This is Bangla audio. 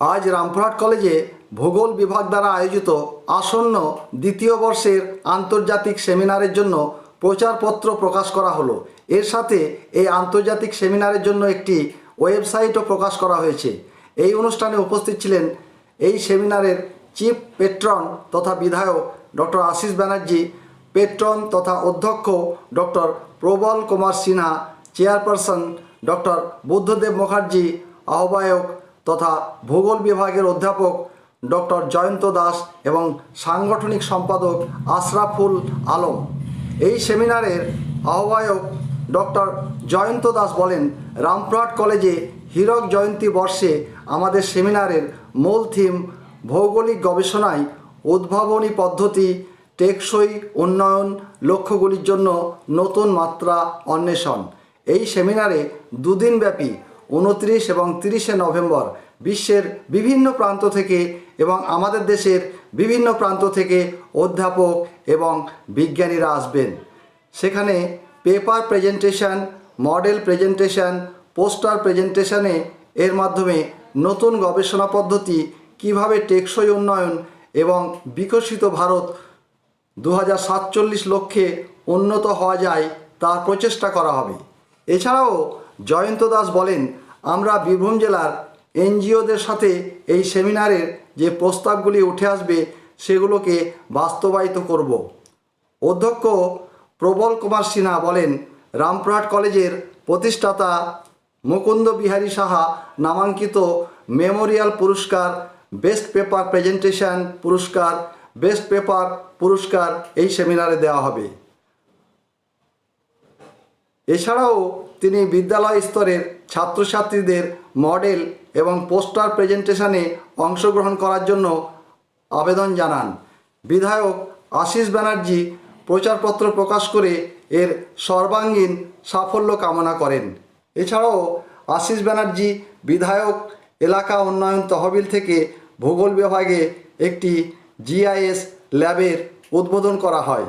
আজ রামপুরহাট কলেজে ভূগোল বিভাগ দ্বারা আয়োজিত আসন্ন দ্বিতীয় বর্ষের আন্তর্জাতিক সেমিনারের জন্য প্রচারপত্র প্রকাশ করা হলো। এর সাথে এই আন্তর্জাতিক সেমিনারের জন্য একটি ওয়েবসাইটও প্রকাশ করা হয়েছে। এই অনুষ্ঠানে উপস্থিত ছিলেন এই সেমিনারের চিফ পেট্রন তথা বিধায়ক ডক্টর আশিস ব্যানার্জি, পেট্রন তথা অধ্যক্ষ doctor Prabal Kumar Sinha, chairperson doctor Buddhadeb Mukherjee, আহ্বায়ক তথা ভূগোল বিভাগের অধ্যাপক ডক্টর জয়ন্ত দাস এবং সাংগঠনিক সম্পাদক আশরাফুল আলম। এই সেমিনারের আহ্বায়ক ডক্টর জয়ন্ত দাস বলেন, রামপুরহাট কলেজে হীরক জয়ন্তী বর্ষে আমাদের সেমিনারের মূল থিম ভৌগোলিক গবেষণায় উদ্ভাবনী পদ্ধতি, টেকসই উন্নয়ন লক্ষ্যগুলির জন্য নতুন মাত্রা অন্বেষণ। এই সেমিনারে দুদিনব্যাপী উনত্রিশ এবং তিরিশে নভেম্বর বিশ্বের বিভিন্ন প্রান্ত থেকে এবং আমাদের দেশের বিভিন্ন প্রান্ত থেকে অধ্যাপক এবং বিজ্ঞানীরা আসবেন। সেখানে paper presentation, model presentation, poster প্রেজেন্টেশনে এর মাধ্যমে নতুন গবেষণা পদ্ধতি, কীভাবে টেকসই উন্নয়ন এবং বিকশিত ভারত দু হাজার সাতচল্লিশ লক্ষ্যে উন্নত হওয়া যায় তার প্রচেষ্টা করা হবে। এছাড়াও জয়ন্ত দাস বলেন আমরা বীরভূম জেলার এনজিওদের সাথে এই সেমিনারের যে প্রস্তাবগুলি উঠে আসবে, সেগুলোকে বাস্তবায়িত করব। অধ্যক্ষ প্রবল কুমার সিনহা বলেন, রামপুরহাট কলেজের প্রতিষ্ঠাতা মুকুন্দ বিহারী সাহা নামাঙ্কিত মেমোরিয়াল পুরস্কার, বেস্ট পেপার প্রেজেন্টেশন পুরস্কার, বেস্ট পেপার পুরস্কার এই সেমিনারে দেওয়া হবে। এছাড়াও তিনি বিদ্যালয় স্তরের ছাত্রছাত্রীদের মডেল এবং পোস্টার প্রেজেন্টেশনে অংশগ্রহণ করার জন্য আবেদন জানান। বিধায়ক আশিস ব্যানার্জি প্রচারপত্র প্রকাশ করে এর সর্বাঙ্গীন সাফল্য কামনা করেন। এছাড়াও আশিস ব্যানার্জি বিধায়ক এলাকা উন্নয়ন তহবিল থেকে ভূগোল বিভাগে একটি জিআইএস ল্যাবের উদ্বোধন করা হয়।